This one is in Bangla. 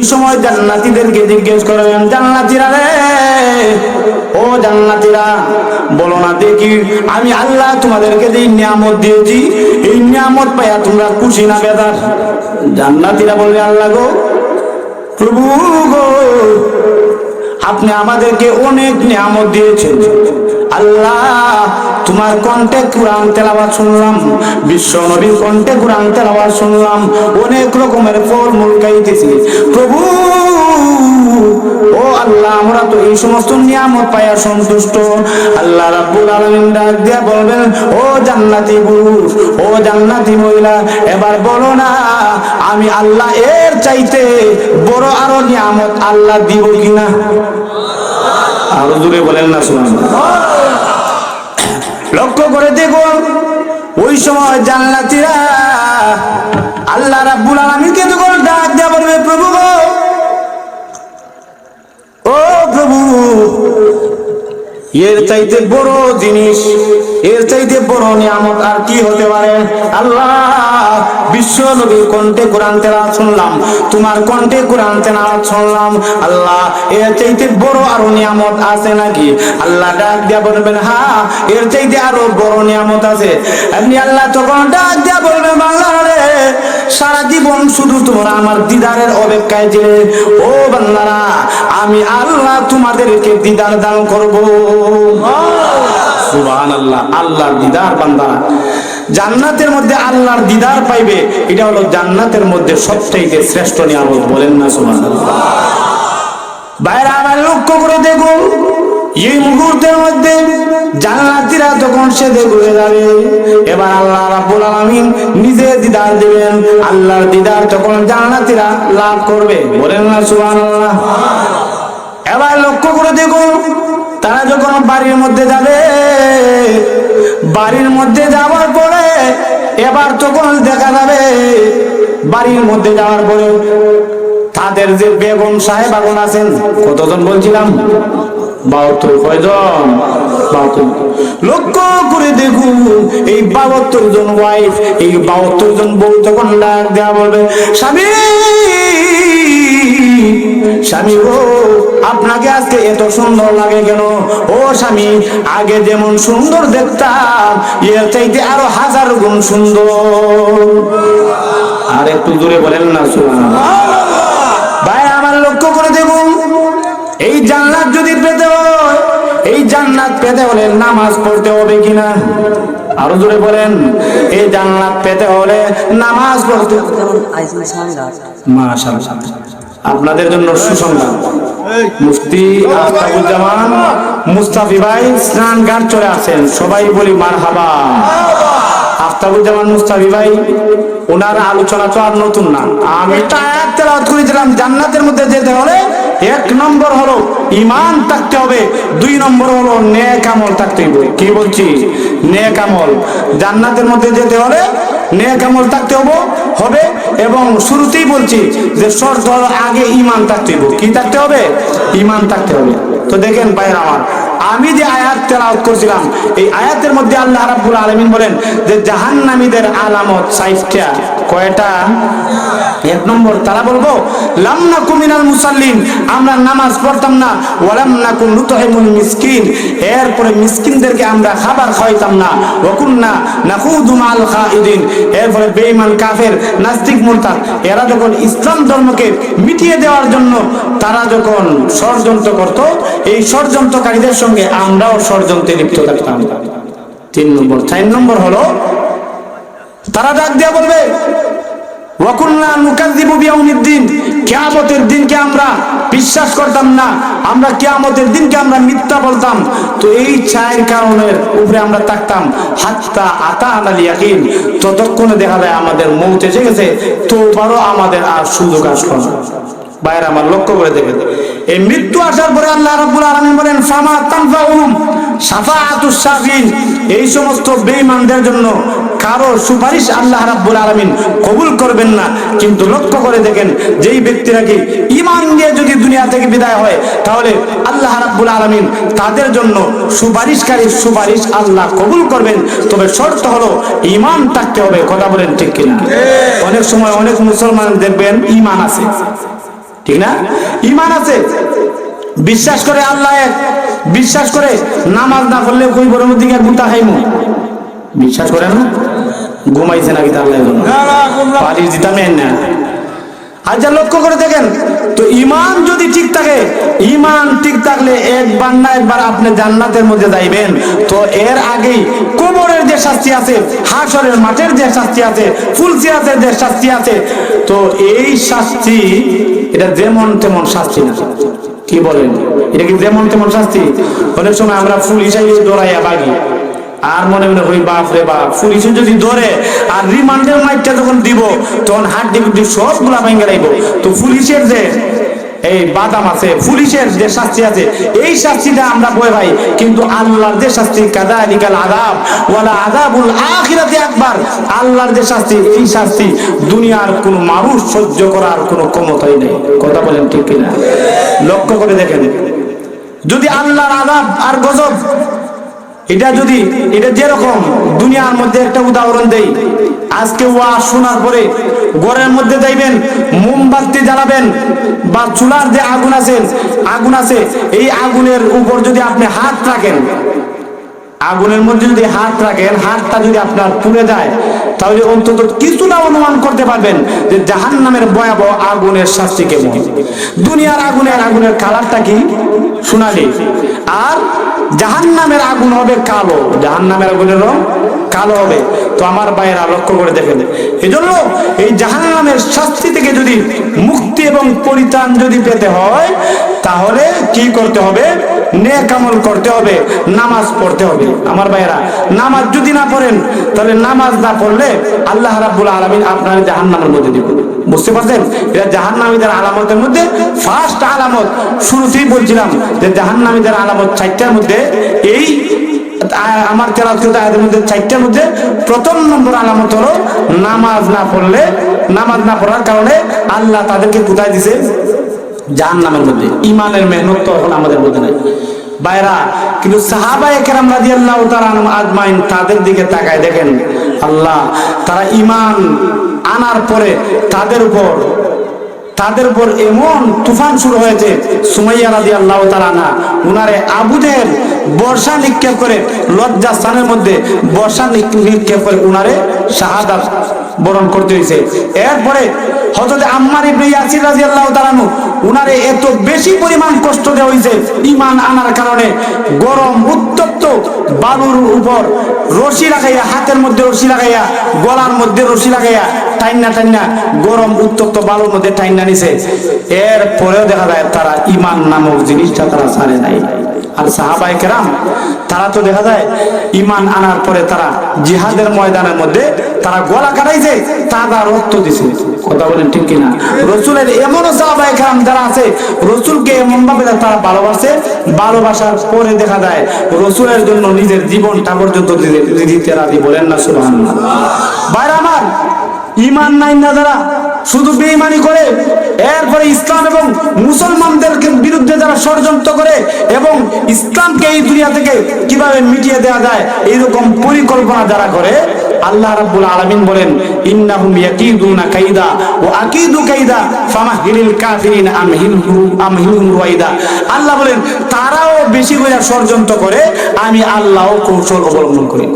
এই সময় জান্নাতীদেরকে জিজ্ঞেস করবেন জান্নাতীরা রে? ও জান্নাতীরা, বলো না দেখি, আমি আল্লাহ তোমাদেরকে যে নিয়ামত দিয়েছি, এই নিয়ামত পাইয়া তোমরা খুশি না বেদার জান্নাতীরা বলবে আল্লাহ গো, প্রভু গো, আপনি আমাদেরকে অনেক নিয়ামত দিয়েছেন। আল্লাহ, তোমার কণ্ঠে কোরআন শুনলাম, বিশ্ব নবীর কণ্ঠে কোরআন তেলাওয়াত শুনলাম, অনেক রকমের ফল মূল প্রভু, ও আল্লাহ, আমরা তো এই সমস্ত নিয়ামত পাইয়া সন্তুষ্ট। আল্লাহ রাব্বুল আলামিন ডাক দিয়া বলবেন, ও জান্নাতি পুরুষ, ও জান্নাতি মহিলা, এবার বলো না, আমি আল্লাহ এর চাইতে বড় আরও নিয়ামত আল্লাহ দিব কিনা? আরও জোরে বলেন না, শুনুন। লক্ষ্য করে দেখুন, ওই সময় জান্নাতিরা আল্লাহ রাব্বুল আলামিনকে যখন ডাক দেয়া বলবে, প্রভু গো, ও প্রভু এর চাইতে বড় জিনিস, এর চাইতে বড় নিয়ামত আর কি হতে পারে? আল্লাহ, বিশ্ব নবীর কণ্ঠে কোরআন তেলাওয়াত শুনলাম, তোমার কণ্ঠে কোরআন তেলাওয়াত শুনলাম। আল্লাহ, এর চাইতে বড় আরও নিয়ামত আছে নাকি? আল্লাহ ডাক দিয়া বলবেন হ্যাঁ এর চাইতে আরও বড় নিয়ামত আছে। আপনি আল্লাহ তখন ডাক দিয়া বলবেন সারা জীবন শুধু আমার দিদারের অপেক্ষায় ও আমি আল্লাহ তোমাদেরকে দিদার দান করব। সুবহান আল্লাহ আল্লাহর দিদার বান্দারা। জান্নাতের মধ্যে আল্লাহর দিদার পাইবে, এটা হলো জান্নাতের মধ্যে সবচাইতে শ্রেষ্ঠ নিয়ামত, বলেন না সুবহান বাইরে আমার লক্ষ্য করে দেখুন। এই মুহূর্তের মধ্যে জান্নাতীরা তখন সেদে ঘুরে যাবে, এবার আল্লাহ রাব্বুল আলামিন নিজে দিদার দিবেন। আল্লাহর দিদার তখন জান্নাতীরা লাভ করবে, বলেন না সুবহানাল্লাহ। এবার লক্ষ্য করে দেখুন, তারা যখন বাড়ির মধ্যে যাবে, বাড়ির মধ্যে যাওয়ার পরে এবার তখন দেখা যাবে, বাড়ির মধ্যে যাওয়ার পরে তাদের যে বেগম সাহেব আগুন আছেন, কতজন বলছিলাম? বাহাত্তর কয়জন? বাহাত্তর। লক্ষ্য করে দেখুন, এই বাহাত্তর জন ওয়াইফ এই বাহাত্তর জন বউ তখন ডাক দেওয়া বলবে, স্বামী স্বামী গো, আপনাকে আজকে এত সুন্দর লাগে কেন? ও স্বামী, আগে যেমন সুন্দর দেখতাম, এর চাইতে আরও হাজার গুণ সুন্দর। আর একটু দূরে বলেন না ভাই, আমার লক্ষ্য করে দেখুন, এই জান্নাত পেতে হলে নামাজ পড়তে হবে কিনা? আরও জোরে বলেন এই জান্নাত পেতে হলে নামাজ পড়তে আপনাদের জন্য সুসংবাদ। মুফতি আফতাবুজ্জামান মুস্তাফি ভাই স্নান ঘাট চলে আসেন। সবাই বলি মারহাবা। আফতাবুজ্জামান মুস্তাফি ভাই ওনার আলোচনা তো আর নতুন না। আমি একটা আয়াত তেলাওয়াত করেছিলাম জান্নাতের মধ্যে যেতে হলে এক নম্বর হলো ইমান থাকতে হবে, দুই নম্বর হলো নেক আমল থাকতে হবে। কি বলছি? নেক আমল। জান্নাতের মধ্যে যেতে হলে নেক আমল থাকতে হবে হবে এবং শুরুতেই বলছি যে শর্ত আগে ইমান থাকতে হবে। কি থাকতে হবে? ইমান থাকতে হবে। তো দেখেন বাইরে আমার আমি যে আয়াত তেলাওয়াত করছিলাম, এই আয়াতের মধ্যে আল্লাহ রাব্বুল আলামিন বলেন যে জাহান্নামীদের আলামত সাইফটা কয়টা? এক নম্বর, তারা বলব, লাম নাকু মিনাল মুসাল্লিন আমরা নামাজ পড়তাম না। ওয়ালাম নাকু নুতহিমুল মিসকিন এরপরে মিসকিনদেরকে আমরা খাবার খাওয়াইতাম না। ওয়াকুন্না নাখুদু মাল খাইদিন এরপরে বেঈমান কাফের, নাস্তিক মুরতাদ, এরা যখন ইসলাম ধর্মকে মিটিয়ে দেওয়ার জন্য তারা যখন ষড়যন্ত্র করত, এই ষড়যন্ত্রকারীদের সঙ্গে আমরাও ষড়যন্ত্রে লিপ্ত থাকতাম। তিন নম্বর। চার নম্বর হলো, তারা ডাক দিয়া বলবে এই চায়ের উপরে আমরা আতা ততক্ষণে দেখা যায় আমাদের মৌত এসে গেছে, তো আমাদের আর সুযোগ আসলো বাইরে আমার লক্ষ্য করে দেখেন। এই মৃত্যু আসার পরে আল্লাহ রাব্বুল আলামিন বলেন ফামা তানফাউহুম শাফাআতুস শাফিন এই সমস্ত বেঈমানদের জন্য কারও সুপারিশ আল্লাহ রাব্বুল আলামিন কবুল করবেন না। কিন্তু লক্ষ্য করে দেখেন যেই ব্যক্তিরা কি ঈমান নিয়ে যদি দুনিয়া থেকে বিদায় হয় তাহলে আল্লাহ রাব্বুল আলামিন তাদের জন্য সুপারিশকারী সুপারিশ আল্লাহ কবুল করবেন। তবে শর্ত হলো ঈমান থাকতে হবে। কথা বলেন ঠিক কিনা? অনেক সময় অনেক মুসলমান দেখবেন ঈমান আছে। ঠিক না? ইমান আছে? বিশ্বাস করে আল্লাহ বিশ্বাস করে নামাজ না পড়লে কই বড় দিকে গুতা খাইমু। বিশ্বাস করে না? ঘুমাইছে নাকি তার পালিশ দিতাম না। আচ্ছা লক্ষ্য করে দেখেন তো ইমান যদি ঠিক থাকে ইমান ঠিক থাকলে একবার না একবার আপনি জান্নাতের মধ্যে যাইবেন। তো এর আগেই কোমরের যে শাস্তি আছে হাসরের মাঠের যে শাস্তি আছে ফুলসিরাতের যে শাস্তি আছে তো এই শাস্তি এটা যেমন তেমন শাস্তি না। কি বলেন? এটা কি যেমন তেমন শাস্তি? অনেক সময় আমরা ফুল হিসাবে দৌড়াইয়া বাগি আর মনে মনে হই বাপ রে বাপ পুলিশে যদি ধরে আর রিমান্ডের মাইকটা যখন দিব, তখন হাড্ডি দিয়ে সবগুলা ভেঙে রাখব তো পুলিশের যে এই বাদাম আছে, পুলিশের যে শাস্তি আছে, এই শাস্তিটা আমরা বয়ে ভাই কিন্তু আল্লাহর যে শাস্তি, কাদালিকাল আদাব ওয়ালা আদাবুল আখিরাতে একবার আল্লাহর যে শাস্তি, এই শাস্তি দুনিয়ার কোন মানুষ সহ্য করার কোনো ক্ষমতাই নেই। কথা বলেন ঠিক কিনা? লক্ষ্য করে দেখেন। যদি আল্লাহর আযাব আর গজব এটা যদি, এটা যেরকম দুনিয়ার মধ্যে একটা উদাহরণ দেই, আজকে ওয়া শোনার পরে ঘরের মধ্যে যাইবেন, মোমবাতি জ্বালাবেন, বা চুলার যে আগুন আছে আগুন আছে, এই আগুনের উপর যদি আপনি হাত রাখেন আগুনের মধ্যে যদি হাত রাখেন, হাতটা যদি আপনার পুড়ে যায় তাহলে অন্তত কিছু না অনুমান করতে পারবেন যে জাহান নামের ভয়াবহ আগুনের শাস্তি কেমন। দুনিয়ার আগুনের আগুনের কালারটা কি? সোনালি। আর জাহান নামের আগুন হবে কালো। জাহান নামের আগুনের রং কালো হবে। তো আমার বাইরা লক্ষ্য করে দেখেন। এই জন্য এই জাহান নামের শাস্তি থেকে যদি মুক্তি এবং পরিত্রাণ যদি পেতে হয়, তাহলে কি করতে হবে? নেক আমল করতে হবে, নামাজ পড়তে হবে। আমার ভাইয়েরা, নামাজ যদি না পড়েন, তাহলে নামাজ না পড়লে আল্লাহ রাব্বুল আলামিন আপনার জাহান্নামের মধ্যে দিবেন। বুঝতে পারছেন? এটা জাহান্নামীদের আলামতের মধ্যে ফার্স্ট আলামত। শুরুতেই বলছিলাম যে জাহান্নামীদের আলামত চারটার মধ্যে এই আমার তেলাৎকৃত আয়াতের মধ্যে চারটার মধ্যে প্রথম নম্বর আলামত হলো নামাজ না পড়লে, নামাজ না পড়ার কারণে আল্লাহ তাদেরকে কোথায় দিছে জাহান্নামের মধ্যে। ইমানের মেহনত তো এখন আমাদের মধ্যে নাই। বাইরা কিন্তু সাহাবায়ে কেরাম রাদিয়াল্লাহু তাআলা আনহুম আজমাইন তাদের দিকে তাকায় দেখেন, আল্লাহ, তারা ইমান আনার পরে তাদের উপর তাদের উপর এমন তুফান শুরু হয়েছে, সুমাইয়া রাজি আল্লাহ তালানা উনারে আবু জেহেল বর্ষা নিক্ষেপ করে লজ্জা স্থানের মধ্যে বর্ষা নিক্ষেপ করে উনারে শাহাদাত বরণ করতে হয়েছে। এরপরে হজরত আম্মার ইবনে ইয়াসির রাদিয়াল্লাহু তাআলা উনারে এত বেশি পরিমাণ কষ্ট দেওয়া হয়েছে ঈমান আনার কারণে গরম উত্তপ্ত বালুর উপর রশি লাগাইয়া, হাতের মধ্যে রশি লাগাইয়া, গলার মধ্যে রশি লাগাইয়া টাইনা টাইনা গরম উত্তপ্ত বালুর মধ্যে টাইনা নিছে। এর পরেও দেখা যায় তারা ঈমান নামক জিনিসটা তারা ছাড়ে নাই। আর সাহাবাই কেরাম, তারা তো দেখা যায় ইমান আনার পরে তারা জিহাদের ময়দানের মধ্যে তারা গলা কাটাইছে তারা রক্ত দিছে। কথা বলেন ঠিক কিনা? রসুলের এমনও সাহাবাই কেরাম যারা আছে, রসুলকে এমন ভাবে তারা ভালোবাসে, ভালোবাসার পরে দেখা যায় রসুলের জন্য নিজের জীবনটা পর্যন্ত দিতে- রাজি বলেন না, সুবহানাল্লাহ। বাইরে আমার ইমান নাই না যারা শুধু বেইমানি করে, এরপরে ইসলাম এবং মুসলমানদের বিরুদ্ধে যারা ষড়যন্ত্র করে এবং ইসলামকে এই দুনিয়া থেকে কীভাবে মিটিয়ে দেওয়া যায়, এইরকম পরিকল্পনা যারা করে, আল্লাহ রাব্বুল আলামিন বলেন, ইন্নাহুম ইয়াকিদুনা কাইদা ওয়া আকিদু কাইদা ফামাহিলিল কাফিরিন আমহিলহুম আমহিলহুম রুয়াইদা আল্লাহ বলেন, তারাও বেশি করে ষড়যন্ত্র করে, আমি আল্লাহও কৌশল অবলম্বন করি।